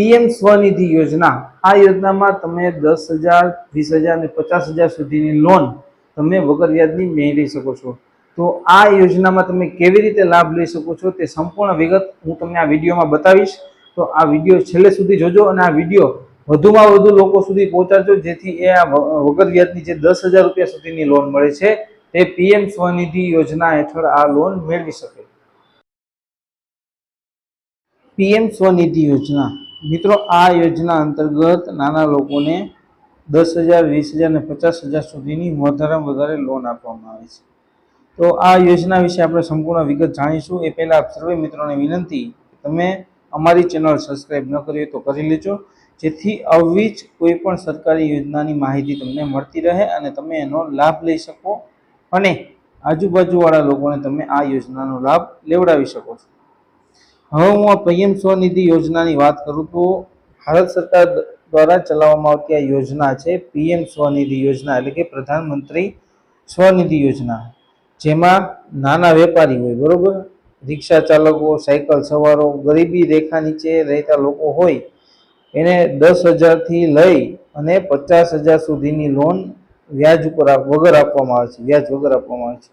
PM Svanidhi યોજના. આ યોજનામાં તમે દસ હજાર, વીસ હજાર અને પચાસ હજાર સુધીની લોન તમે વગર વ્યાજની મેળવી શકો છો. તો આ યોજનામાં તમે કેવી રીતે લાભ લઈ શકો છો તે સંપૂર્ણ વિગત હું તમને આ વિડીયોમાં બતાવીશ. તો આ વીડિયો છેલ્લે સુધી જોજો અને આ વીડિયો વધુમાં વધુ લોકો સુધી પહોંચાડજો, જેથી એ આ વગર વ્યાજની જે દસ હજાર રૂપિયા સુધીની લોન મળે છે, તે પીએમ સ્વનિધિ યોજના હેઠળ આ લોન મેળવી શકે. પીએમ સ્વનિધિ યોજના. મિત્રો, આ યોજના અંતર્ગત નાના લોકોને દસ હજાર, વીસ હજાર અને પચાસ હજાર સુધીની વધારેમાં વધારે લોન આપવામાં આવે છે. તો આ યોજના વિશે આપણે સંપૂર્ણ વિગત જાણીશું. એ પહેલાં સર્વે મિત્રોને વિનંતી તમે અમારી ચેનલ સબસ્ક્રાઈબ ન કરી તો કરી લેજો. જેથી આવી જ કોઈપણ સરકારી યોજનાની માહિતી તમને મળતી રહે અને તમે એનો લાભ લઈ શકો અને આજુબાજુવાળા લોકોને તમે આ યોજનાનો લાભ લેવડાવી શકો છો. હવે હું આ પીએમ સ્વનિધિ યોજનાની વાત કરું તો ભારત સરકાર દ્વારા ચલાવવામાં આવતી આ યોજના છે, પીએમ સ્વનિધિ યોજના એટલે કે પ્રધાનમંત્રી સ્વનિધિ યોજના. જેમાં નાના વેપારી હોય, બરોબર? રિક્ષા ચાલકો, સાયકલ સવારો, ગરીબી રેખા નીચે રહેતા લોકો હોય, એને દસ હજારથી લઈ અને પચાસ હજાર સુધીની લોન વ્યાજ ઉપર વગર આપવામાં આવે છે, વ્યાજ વગર આપવામાં આવે છે.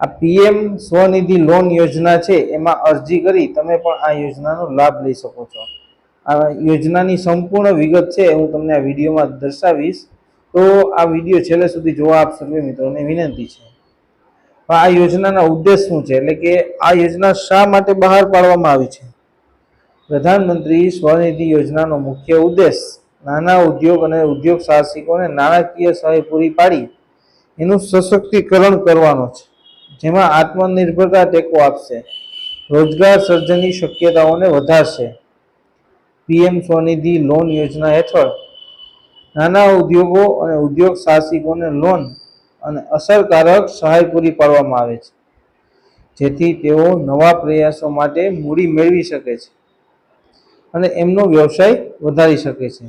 આ પીએમ સ્વનિધિ લોન યોજના છે, એમાં અરજી કરી તમે પણ આ યોજનાનો લાભ લઈ શકો છો. આ યોજનાની સંપૂર્ણ વિગત છે હું તમને આ વિડીયોમાં દર્શાવીશ. તો આ વીડિયો છેલ્લે સુધી જોવા આપ સર્વે મિત્રોને વિનંતી છે. આ યોજનાના ઉદ્દેશ શું છે? એટલે કે આ યોજના શા માટે બહાર પાડવામાં આવી છે? પ્રધાનમંત્રી સ્વનિધિ યોજનાનો મુખ્ય ઉદ્દેશ નાના ઉદ્યોગ અને ઉદ્યોગ સાહસિકોને નાણાકીય સહાય પૂરી પાડી, એનું સશક્તિકરણ કરવાનો છે. જેમાં આત્મનિર્ભરતા ટેકો આપશે. રોજગાર સર્જનની શક્યતાઓને વધારશે. પીએમ સ્વનિધિ લોન યોજના હેઠળ નાના ઉદ્યોગો અને ઉદ્યોગ સાહસિકોને લોન અને અસરકારક સહાય પૂરી પાડવામાં આવે છે. જેથી તેઓ નવા પ્રયાસો માટે મૂડી મેળવી શકે છે અને એમનો વ્યવસાય વધારી શકે છે.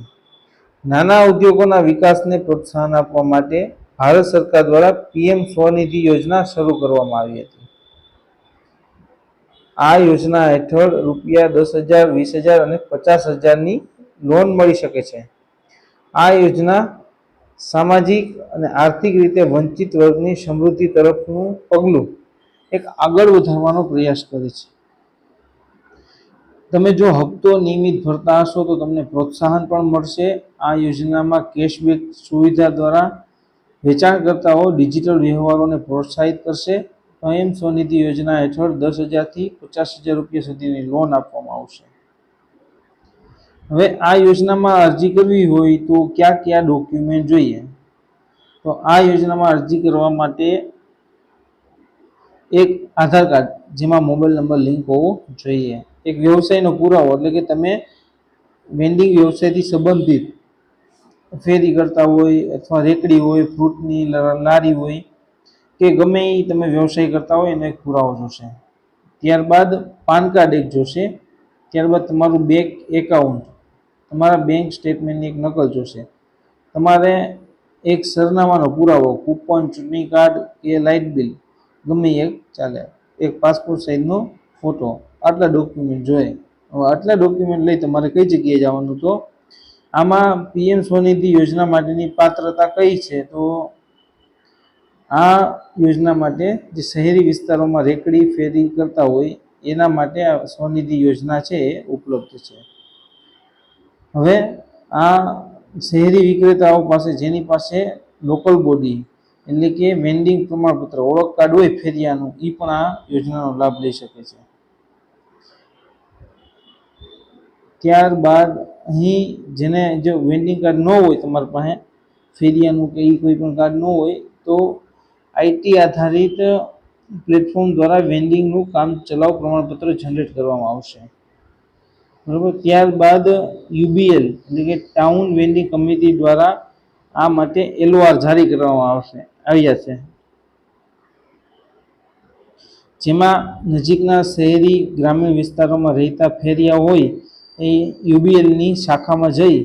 નાના ઉદ્યોગોના વિકાસને પ્રોત્સાહન આપવા માટે ભારત સરકાર દ્વારા પીએમ સ્વનિધિ યોજના શરૂ કરવામાં આવી હતી. આ યોજના હેઠળ રૂપિયા દસ હજાર, વીસ હજાર અને પચાસ હજારની લોન મળી શકે છે. આ યોજના સામાજિક અને આર્થિક રીતે વંચિત વર્ગની સમૃદ્ધિ તરફનું પગલું એક આગળ વધારવાનો પ્રયાસ કરે છે. તમે જો હપ્તો નિયમિત ભરતા હશો તો તમને પ્રોત્સાહન પણ મળશે. આ યોજનામાં કેશબેક સુવિધા દ્વારા વેચાણકર્તાઓ ડિજિટલ વ્યવહારોને પ્રોત્સાહિત કરશે. પીએમ સ્વનિધિ યોજના હેઠળ દસ હજારથી પચાસ હજાર રૂપિયા સુધીની લોન આપવામાં આવશે. હવે આ યોજનામાં અરજી કરવી હોય તો કયા કયા ડોક્યુમેન્ટ જોઈએ? તો આ યોજનામાં અરજી કરવા માટે એક આધાર કાર્ડ, જેમાં મોબાઈલ નંબર, લિંક હોવો જોઈએ. એક વ્યવસાયનો પુરાવો, એટલે કે તમે વેન્ડિંગ વ્યવસાયથી સંબંધિત ફેરી કરતા હોય અથવા રેકડી હોય, ફ્રૂટની લારી હોય, કે ગમે એ તમે વ્યવસાય કરતા હોય એનો એક પુરાવો જોશે. ત્યારબાદ પાન કાર્ડ એક જોશે. ત્યારબાદ તમારું બેંક એકાઉન્ટ તમારા બેંક સ્ટેટમેન્ટની એક નકલ જોશે. તમારે એક સરનામાનો પુરાવો કૂપન ચૂંટણી કાર્ડ કે લાઇટ બિલ ગમે એક ચાલે. એક પાસપોર્ટ સાઇઝનો ફોટો આટલા ડોક્યુમેન્ટ જોઈએ. હવે આટલા ડોક્યુમેન્ટ લઈ તમારે કઈ જગ્યાએ જવાનું તો? આમાં પીએમ સ્વનિધિ યોજના માટેની પાત્રતા કઈ છે? તો આ યોજના માટે જે શહેરી વિસ્તારોમાં રેકડી ફેરી કરતા હોય, એના માટે આ સ્વનિધિ યોજના છે, એ ઉપલબ્ધ છે. હવે આ શહેરી વિક્રેતાઓ પાસે, જેની પાસે લોકલ બોડી, એટલે કે વેન્ડિંગ પ્રમાણપત્ર, ઓળખ કાર્ડ હોય ફેરિયાનું એ પણ આ યોજનાનો લાભ લઈ શકે છે. ત્યારબાદ અહીં જેને જો વેન્ડિંગ કાર્ડ ન હોય તમારી પાસે, ફેરિયાનું કે એ કોઈ પણ કાર્ડ ન હોય, તો આઈટી આધારિત પ્લેટફોર્મ દ્વારા વેન્ડિંગનું કામ ચલાવ પ્રમાણપત્ર જનરેટ કરવામાં આવશે. બરાબર? ત્યારબાદ યુબીએલ એટલે કે ટાઉન વેન્ડિંગ કમિટી દ્વારા આ માટે એલઓઆર જારી કરવામાં આવશે, આવ્યા છે. જેમાં નજીકના શહેરી ગ્રામીણ વિસ્તારોમાં રહેતા ફેરિયા હોય એ યુબીએલની શાખામાં જઈ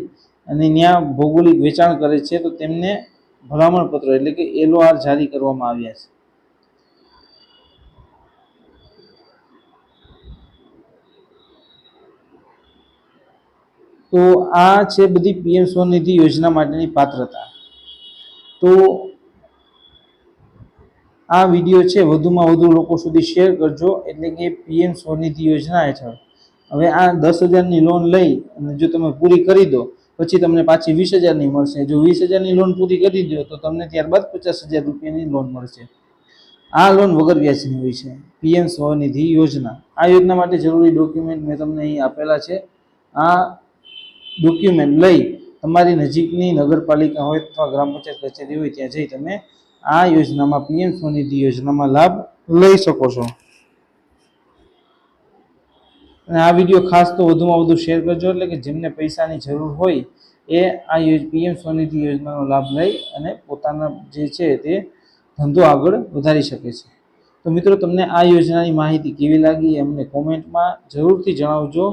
અને ત્યાં ભૌગોલિક વેચાણ કરે છે, તો તેમને ભલામણપત્ર એટલે કે એલઓઆર જારી કરવામાં આવ્યા છે. તો આ છે બધી પીએમ સ્વનિધિ યોજના માટેની પાત્રતા. તો આ વીડિયો છે, વધુમાં વધુ લોકો સુધી શેર કરજો, એટલે કે પીએમ સ્વનિધિ યોજના હેઠળ. હવે આ દસ હજારની લોન લઈ અને જો તમે પૂરી કરી દો, પછી તમને પાછી વીસ હજારની મળશે. જો વીસ હજારની લોન પૂરી કરી દો, તો તમને ત્યારબાદ પચાસ હજાર રૂપિયાની લોન મળશે. આ લોન વગર વ્યાજની હોય છે. પીએમ સ્વનિધિ યોજના. આ યોજના માટે જરૂરી ડોક્યુમેન્ટ મેં તમને અહીં આપેલા છે. આ ડોક્યુમેન્ટ લઈ તમારી નજીકની નગરપાલિકા હોય અથવા ગ્રામ પંચાયત કચેરી હોય, ત્યાં જઈ તમે આ યોજનામાં, પીએમ સ્વનિધિ યોજનામાં લાભ લઈ શકો છો. અને આ વીડિયો ખાસ તો વધુમાં વધુ શેર કરજો, એટલે કે જેમને પૈસાની જરૂર હોય એ આ પીએમ સ્વનિધિ યોજનાનો લાભ લઈ અને પોતાના જે છે તે ધંધો આગળ વધારી શકે છે. તો મિત્રો, તમને આ યોજનાની માહિતી કેવી લાગી અમને કોમેન્ટમાં જરૂરથી જણાવજો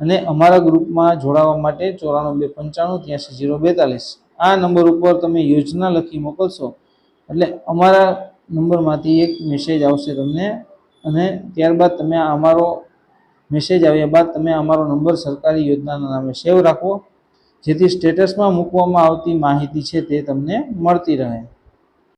અને અમારા ગ્રુપમાં જોડાવા માટે ચોરાણું બે પંચાણું ત્યાંસી જીરો બેતાલીસ. આ નંબર ઉપર તમે યોજના લખી મોકલશો, એટલે અમારા નંબરમાંથી એક મેસેજ આવશે તમને અને ત્યારબાદ તમે અમારો મેસેજ આવ્યા બાદ તમે અમારો નંબર સરકારી યોજનાના નામે સેવ રાખો, જેથી સ્ટેટસમાં મૂકવામાં આવતી માહિતી છે તે તમને મળતી રહે.